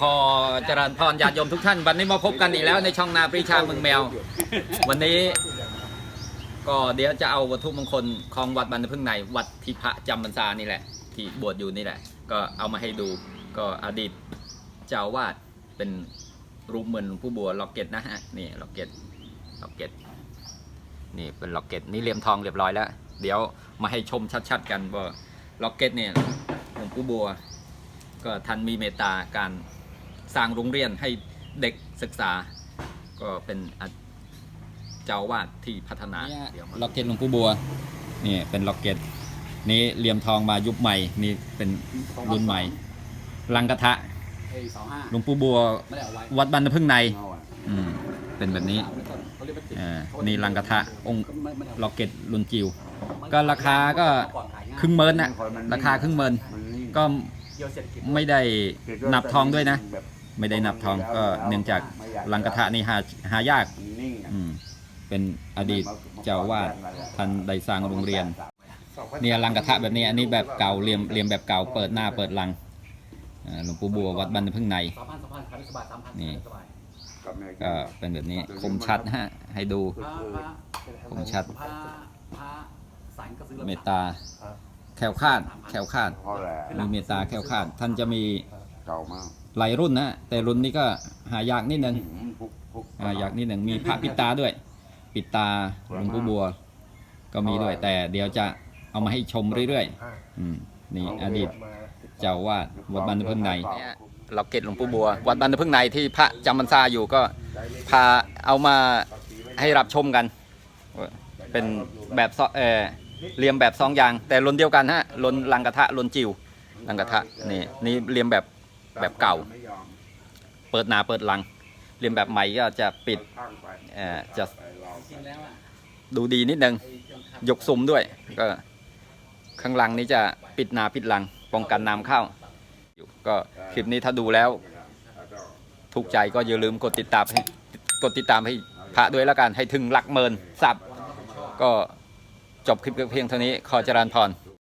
พอเจริญพรญาติโยมทุกท่าน วันนี้มาพบกันอีกแล้วในช่องนาปรีชาเมืองแมว วันนี้ ก็เดี๋ยวจะเอาวัตถุมงคลของวัดบรรพพึ่งในวัดที่พระจำพรรษานี่แหละ ที่บวชอยู่นี่แหละ ก็เอามาให้ดูก็อดีตเจ้าวาดเป็นรูปเหมือนผู้บัวล็อกเก็ตนะฮะนี่ล็อกเก็ตล็อกเก็ตนี่เป็นล็อกเก็ตนี่เหลี่ยมทองเรียบร้อยแล้ว เดี๋ยวมาให้ชมชัดๆ กันว่าล็อกเก็ตเนี่ยหลวงผู้บัว ก็ท่านมีเมตตาการสร้างโรงเรียนให้เด็กศึกษา ก็เป็นอาเจ้าอาวาดที่พัฒนาล็อกเก็ตหลวงปู่บัวนี่เป็นล็อกเก็ตนี้เหลี่ยมทองมายุคใหม่นี่เป็นรุ่นใหม่ลังกระทะเอสองห้าหลวงปู่บัวไม่ได้เอาไว้วัดบรรพพึ่งในเอาอะอืมเป็นแบบนี้เอาไว้ก่อนเขาเรียกว่าติดอ่านี่ลังกระทะองค์ไม่ไม่ได้ล็อกเก็ตรุ่นจิว ก็ราคาก็ก่อนขายง่ายครึ่งเมินน่ะราคาครึ่งเมินก็ เกี่ยวเศรษฐกิจไม่ได้นับทองด้วยนะไม่ได้นับทองก็เนื่องจากลังกระทะนี่หาหายากนิ่งอืมเป็นอดีตเจ้าอาวาดท่านได้สร้างโรงเรียน เนี่ยลังกระทะแบบนี้อันนี้แบบเก่าเรียมเรียมแบบเก่าเปิดหน้าเปิดลังอ่าหลวงปู่บัววัดบรรพพึ่งใน สามพันสามพันขายได้สบายสามพันนี่ สบายก็เป็นแบบนี้คมชัดนะฮะให้ดู พระพระคมชัด พระพระสายก็ซื้อแล้วเมตตา แคล้วคลาดแคล้วคลาดเพราะแหละมีเมตตาแคล้วคลาด ท่านจะมีเก่ามากหลายรุ่นนะแต่รุ่นนี้ก็หายากนิดนึงพุกพุกอ่ายากนิดนึงมีพระปิดตาด้วย ปิดตาหลวงปู่บัว ก็มีด้วย แต่เดี๋ยวจะเอามาให้ชมเรื่อยๆอืมนี่อดีตเจ้าอาวาดวัดบรรพพึ่งในล็อกเก็ตหลวงปู่บัว วัดบรรพพึ่งในที่พระจำพรรษาอยู่ก็พาเอามาให้รับชมกัน เป็นแบบซอเออ เรียมแบบสองอยาง แต่ลนเดียวกันฮะลนลังกระทะลนจิวลังกระทะนี่นี่เรียมแบบแบบเก่า เปิดหนาเปิดลัง เรียมแบบใหม่ก็จะปิดเอ่อจะดูดีนิดนึงไอ้เครื่องยกซุ้มด้วยก็ข้างหลังนี้จะปิดหนาปิดหลังป้องกันน้ำเข้าก็คลิปนี้ถ้าดูแล้ว ถูกใจก็อย่าลืมกดติดตามให้กดติดตามให้พระด้วยแล้วกันให้ถึงหลักเมินสับก็ จบคลิปเพียงเท่านี้ขอเจรานพร